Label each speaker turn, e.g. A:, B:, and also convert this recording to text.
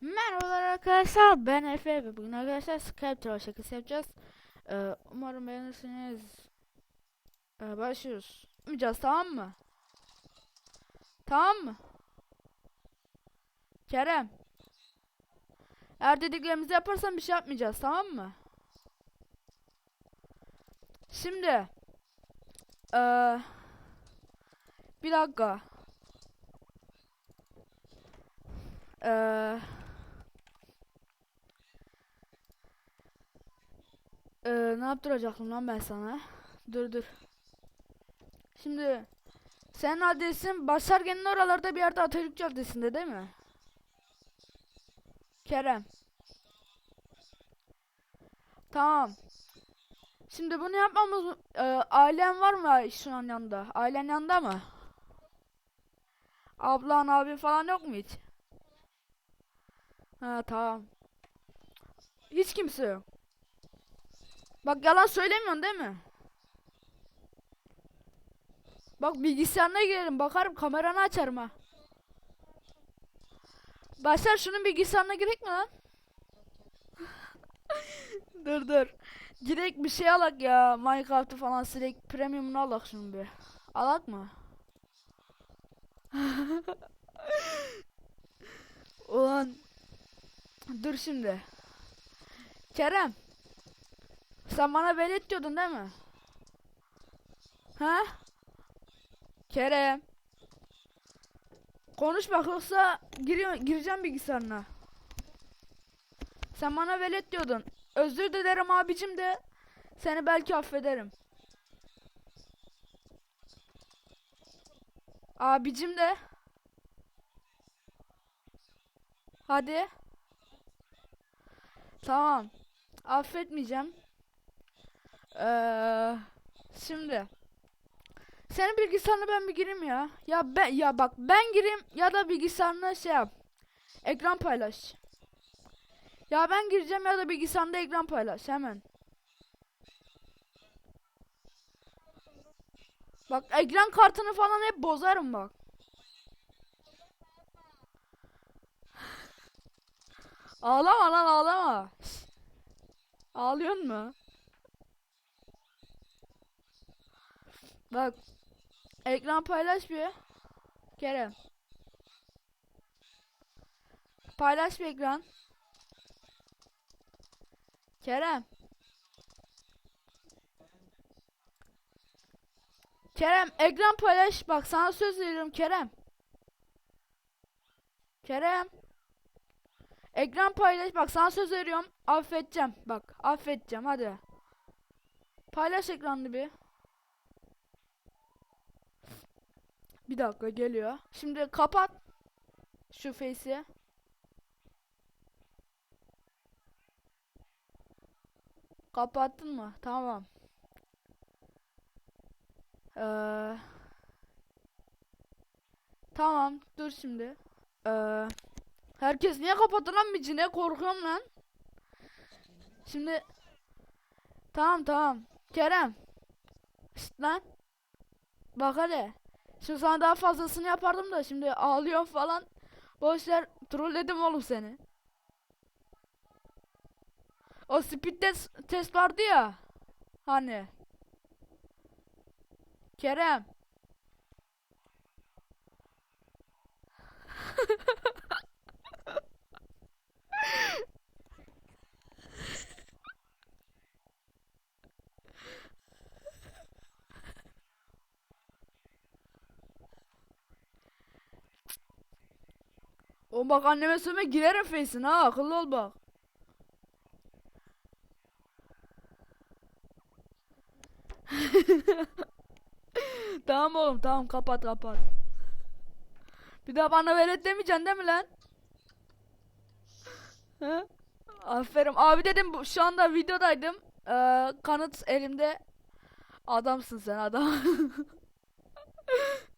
A: Merhabalar arkadaşlar ben Efe ve bugün arkadaşlar Skype troll yapacağız. Ee, umarım beğenirsiniz. Ee, başlıyoruz. Yapmayacağız tamam mı? Tamam mı? Kerem. Eğer dediklerimizi yaparsan bir şey yapmayacağız tamam mı? Şimdi. Ee, bir dakika. Eee Ee, ne yaptıracaktım lan ben sana? Dur dur. Şimdi senin adresin Başargen'in oralarda bir yerde Atatürk Caddesi'nde değil mi? Kerem. Tamam. Şimdi bunu yapmamız e, ailen var mı şu an yanında? Ailen yanında mı? Ablan abi falan yok mu hiç? Ha tamam. Hiç kimse yok. Bak yalan söylemiyorsun değil mi? Bak bilgisayarına girelim bakarım kameranı açarım ha. Başlar şunun bilgisayarına girek mi lan? dur dur. Girek bir şey alak ya. Minecraft'ı falan silek premium'unu alak şunu bir. Alak mı? Ulan. Dur şimdi. Kerem. Sen bana velet diyordun değil mi? Ha? Kerem. Konuş bak yoksa giriyor, gireceğim bilgisayarına. Sen bana velet diyordun. Özür dilerim abicim de seni belki affederim. Abicim de. Hadi. Tamam. Affetmeyeceğim. Ee, şimdi senin bilgisayarına ben bir gireyim ya. Ya ben ya bak ben gireyim ya da bilgisayarına şey yap. Ekran paylaş. Ya ben gireceğim ya da bilgisayarında ekran paylaş hemen. Bak ekran kartını falan hep bozarım bak. Ağlama lan ağlama. Şş. Ağlıyorsun mu? Bak. Ekran paylaş bir. Kerem. Paylaş bir ekran. Kerem. Kerem ekran paylaş. Bak sana söz veriyorum Kerem. Kerem. Ekran paylaş. Bak sana söz veriyorum. Affedeceğim. Bak affedeceğim hadi. Paylaş ekranını bir. Bir dakika geliyor. Şimdi kapat şu face'i. Kapattın mı? Tamam. Ee, tamam. Dur şimdi. Ee, herkes niye kapattı lan mici? Ne korkuyorum lan. Şimdi Tamam tamam. Kerem. Şşt lan. Bak hele. Şimdi sana daha fazlasını yapardım da şimdi ağlıyorum falan. Boşver trolledim oğlum seni. O speed test, test vardı ya. Hani. Kerem. O bak anneme söyleme girerim face'ine ha akıllı ol bak. tamam oğlum tamam kapat kapat. Bir daha bana velet demeyeceksin değil mi lan? Hı? Aferin abi dedim şu anda videodaydım. Ee, kanıt elimde. Adamsın sen adam.